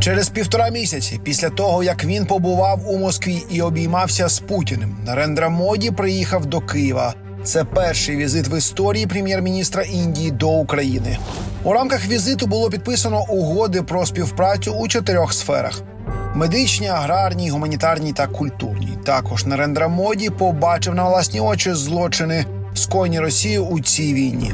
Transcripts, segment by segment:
Через півтора місяці після того, як він побував у Москві і обіймався з Путіним, Нарендра Моді приїхав до Києва. Це перший візит в історії прем'єр-міністра Індії до України. У рамках візиту було підписано угоди про співпрацю у чотирьох сферах: медичній, аграрній, гуманітарній та культурній. Також Нарендра Моді побачив на власні очі злочини, скоєні Росією у цій війні.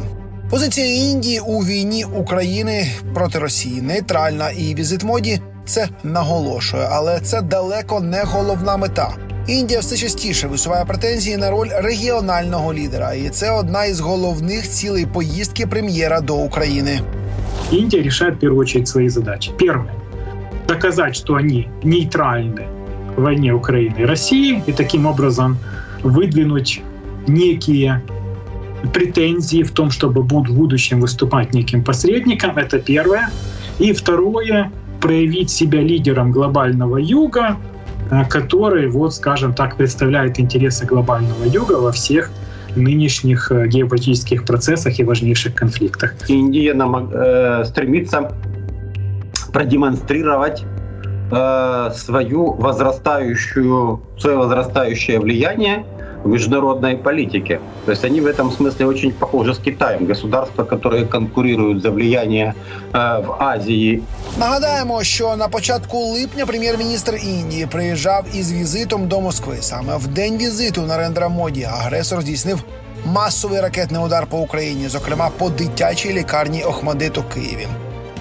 Позиція Індії у війні України проти Росії нейтральна, і візит моді це наголошує, але це далеко не головна мета. Індія все частіше висуває претензії на роль регіонального лідера, і це одна із головних цілей поїздки прем'єра до України. Индия решает в первую очередь свои задачи. Первое – доказать, что они нейтральны в войне Украины и России, и таким образом выдвинуть некие претензии в том, чтобы в будущем выступать неким посредником. Это первое. И второе – проявить себя лидером глобального юга, э, который, вот, скажем так, представляет интересы глобального юга во всех нынешних э, геополитических процессах и важнейших конфликтах. Индия нам, э, стремится продемонстрировать э, свою возрастающую, свое возрастающее влияние в международной политике. То есть они в этом смысле очень похожи с Китаем. Государства, которые конкурируют за влияние э, в Азии Нагадаємо, що на початку липня прем'єр-міністр Індії приїжджав із візитом до Москви. Саме в день візиту Нарендра Моді агресор здійснив масовий ракетний удар по Україні, зокрема по дитячій лікарні Охмадит у Києві.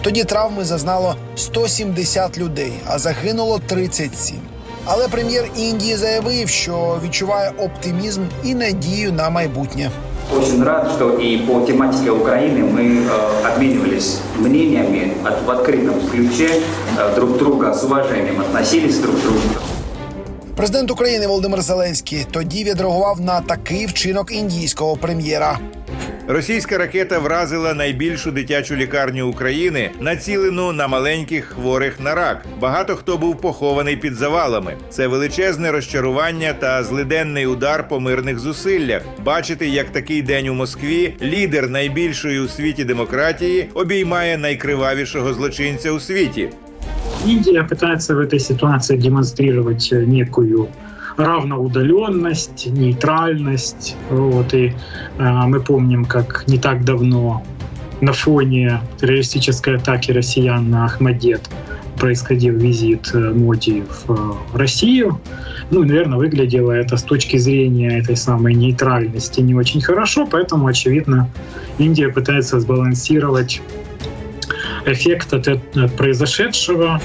Тоді травми зазнало 170 людей, а загинуло 37. Але прем'єр Індії заявив, що відчуває оптимізм і надію на майбутнє. Очень рад, что и по тематике Украины мы э, обменивались мнениями от- в открытом ключе, э, друг друга с уважением относились друг к другу. Президент України Володимир Зеленський тоді відреагував на такий вчинок індійського прем'єра. Російська ракета вразила найбільшу дитячу лікарню України, націлену на маленьких хворих на рак. Багато хто був похований під завалами. Це величезне розчарування та злиденний удар по мирних зусиллях. Бачити, як такий день у Москві лідер найбільшої у світі демократії обіймає найкривавішого злочинця у світі. Индия пытается в этой ситуации демонстрировать э, некую равноудаленность, нейтральность. Вот, и э, мы помним, как не так давно на фоне террористической атаки россиян на Ахмадет происходил визит э, Моди в э, Россию. Ну, наверное, выглядело это с точки зрения этой самой нейтральности не очень хорошо, поэтому, очевидно, Индия пытается сбалансировать эффект от, эт- от произошедшего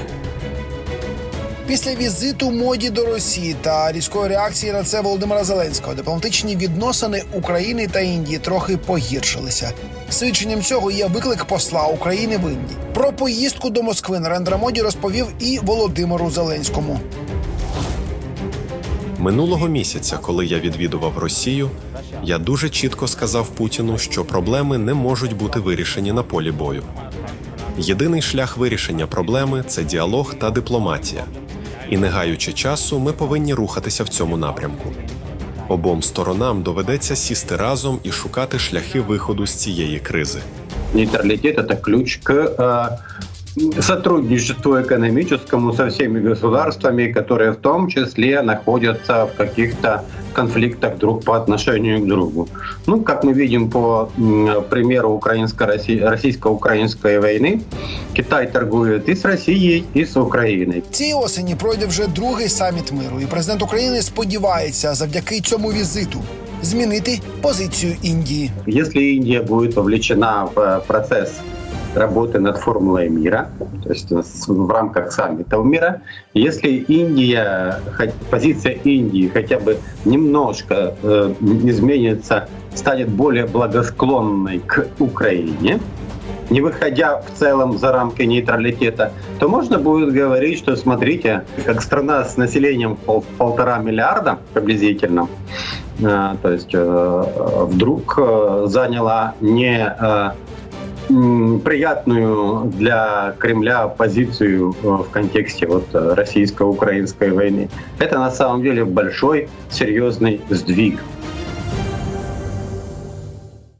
Після візиту моді до Росії та різкої реакції на це Володимира Зеленського дипломатичні відносини України та Індії трохи погіршилися. Свідченням цього є виклик посла України в Індії. Про поїздку до Москви Нарендра Моді розповів і Володимиру Зеленському. Минулого місяця, коли я відвідував Росію, я дуже чітко сказав Путіну, що проблеми не можуть бути вирішені на полі бою. Єдиний шлях вирішення проблеми це діалог та дипломатія. І не гаючи часу, ми повинні рухатися в цьому напрямку. Обом сторонам доведеться сісти разом і шукати шляхи виходу з цієї кризи. Нейтралітет це ключ к э, сотрудничеству экономическому со всеми государствами, которые в том числе находятся в каких-то конфликтах друг по отношению к другу. Ну, как мы видим по м, примеру украинско-российско-украинской войны, Китай торгует и с Россией, и с Украиной. Цієї осені пройде вже другий саміт миру, і президент України сподівається завдяки цьому візиту змінити позицію Індії. Если Индия будет вовлечена в э, процесс работы над формулой мира, то есть в рамках саммитов мира, если Индия, позиция Индии хотя бы немножко э, изменится, станет более благосклонной к Украине, не выходя в целом за рамки нейтралитета, то можно будет говорить, что смотрите, как страна с населением пол- полтора миллиарда приблизительно, э, то есть э, вдруг э, заняла не э, приятную для Кремля позицию э, в контексте вот э, российско-украинской войны. Это на самом деле большой серьезный сдвиг.